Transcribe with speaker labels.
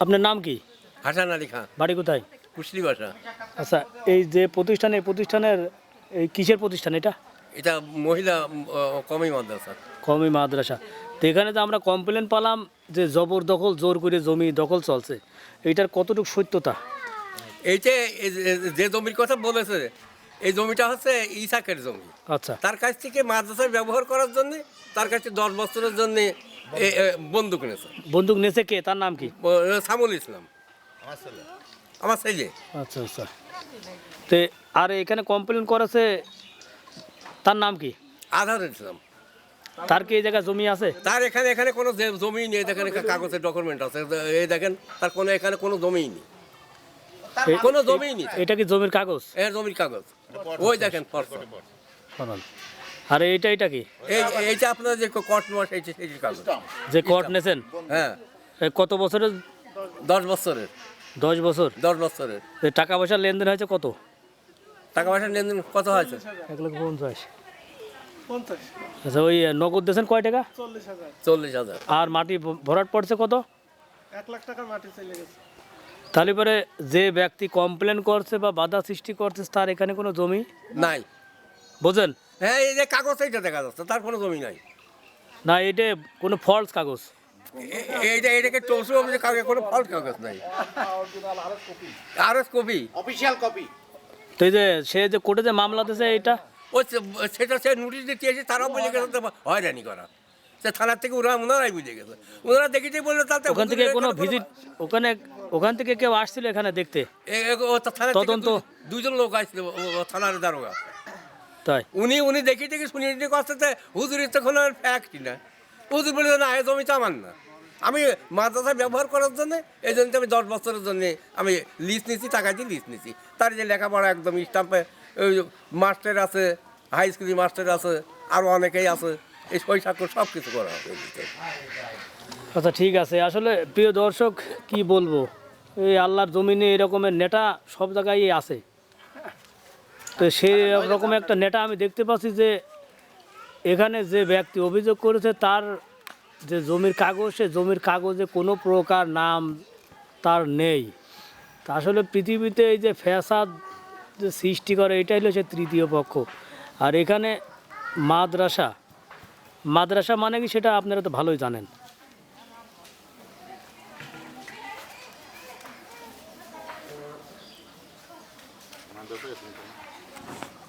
Speaker 1: আপনার নাম কি?
Speaker 2: হাসান আলী খান
Speaker 1: বাড়ি কোথায়?
Speaker 2: কুশলি বাসা
Speaker 1: আচ্ছা এই যে প্রতিষ্ঠান এই প্রতিষ্ঠানের এই কিসের প্রতিষ্ঠান এটা?
Speaker 2: এটা মহিলা কমি মাদ্রাসা।
Speaker 1: কমি মাদ্রাসা। তো এখানে যে আমরা কমপ্লেন পালাম যে জবরদখল জোর করে জমি দখল চলছে এইটার কতটুকু সত্যতা?
Speaker 2: এই যে- যে জমির কথা বলেছে এই জমিটা হচ্ছে ইসাকের জমি।
Speaker 1: আচ্ছা।
Speaker 2: তার কাছ থেকে মাদ্রাসায় ব্যবহার করার জন্য তার কাছে দশ বছরের জন্য বন্দুক নিয়েছে
Speaker 1: বন্দুক নেছে কে? তার নাম কি?
Speaker 2: সামুল ইসলাম। আমার ছেলে।
Speaker 1: আচ্ছা আচ্ছা। তে আর এখানে কমপ্লেন করেছে তার নাম কি?
Speaker 2: আধার ইসলাম।
Speaker 1: তার কি এই জায়গায় জমি আছে?
Speaker 2: তার এখানে এখানে কোনো জমি নেই দেখেন কাগজের ডকুমেন্ট আছে। এই দেখেন তার কোনো এখানে কোনো জমিই নেই।
Speaker 1: এ-
Speaker 2: কোনো জমিই নেই।
Speaker 1: এটা কি জমির কাগজ?
Speaker 2: এর জমির কাগজ। ওই দেখেন ফর্সা।
Speaker 1: আর এইটা এটা কি?
Speaker 2: এই এইটা আপনার যে কট মাস এই যে- কাগজ
Speaker 1: যে কোর্ট নেছেন?
Speaker 2: হ্যাঁ।
Speaker 1: কত বছরের?
Speaker 2: দশ বছরের।
Speaker 1: দশ বছর।
Speaker 2: দশ বছরের।
Speaker 1: টাকা পয়সার লেনদেন হয়েছে কত?
Speaker 2: টাকা পয়সা লেনদেন কত হয়েছে?
Speaker 1: এক লক্ষ পঞ্চাশ। আচ্ছা ওই নগদ দিয়েছেন কয় টাকা?
Speaker 2: চল্লিশ হাজার।
Speaker 1: আর মাটি ভরাট পড়ছে কত?
Speaker 3: এক লাখ টাকার মাটি চলে গেছে।
Speaker 1: তাহলে পরে যে ব্যক্তি কমপ্লেন করছে বা বাধা সৃষ্টি করছে তার এখানে কোনো জমি?
Speaker 2: নাই।
Speaker 1: বোঝেন?
Speaker 2: হ্যাঁ এই যে কাগজ এইটা দেখা যাচ্ছে তার কোনো জমি নাই।
Speaker 1: না এটা কোনো ফলস কাগজ।
Speaker 2: এইটা এটাকে অফিসে কোনো ফল্ট কাগজ নাই। R S copy.
Speaker 3: Official copy
Speaker 1: তো এই যে সে যে কোর্টে যে মামলা দিয়েছে এটা
Speaker 2: ও সেটা সে নোটিশ দিতে এসে তারাও বুঝে গেছে তো হয়রানি করা। সে থানার থেকে ওরা ওনারাই বুঝে গেছে। ওনারা দেখেছে বলল তাতে
Speaker 1: ওখান থেকে কোনো ভিজিট ওখানে ওখান থেকে কেউ আসছিল এখানে দেখতে? তদন্ত?
Speaker 2: দুজন লোক আসছিল থানার দারোগা।
Speaker 1: তাই।
Speaker 2: উনি উনি দেখি দেখি শুনি শুনি করতে হুজুরের তখন আর ফ্যাক্টই না। হুজুর বলে না এ জমি তো আমার না। আমি মাদ্রাসা ব্যবহার করার জন্য এই জন্য আমি দশ বছরের জন্য আমি লিস্ট নিছি টাকা দিয়ে লিস্ট নিছি। তার যে লেখাপড়া একদম স্টাম্পে ওই মাস্টার আছে হাই স্কুলের মাস্টার আছে আরও অনেকেই আছে এই স্বাক্ষর সব কিছু করা হবে।
Speaker 1: আচ্ছা ঠিক আছে। আসলে প্রিয় দর্শক কি বলব? এই আল্লাহর জমিনে এরকমের নেটা সব জায়গায় আছে। তো সেই রকম একটা নেটা আমি দেখতে পাচ্ছি যে এখানে যে ব্যক্তি অভিযোগ করেছে, তার যে জমির কাগজ, সে জমির কাগজে কোনো প্রকার নাম তার নেই। তা আসলে পৃথিবীতে এই যে ফ্যাসাদ যে সৃষ্টি করে, এটাই হলো সে তৃতীয় পক্ষ। আর এখানে মাদ্রাসা মাদ্রাসা মানে কি সেটা আপনারা তো ভালোই জানেন। 难得这个成功。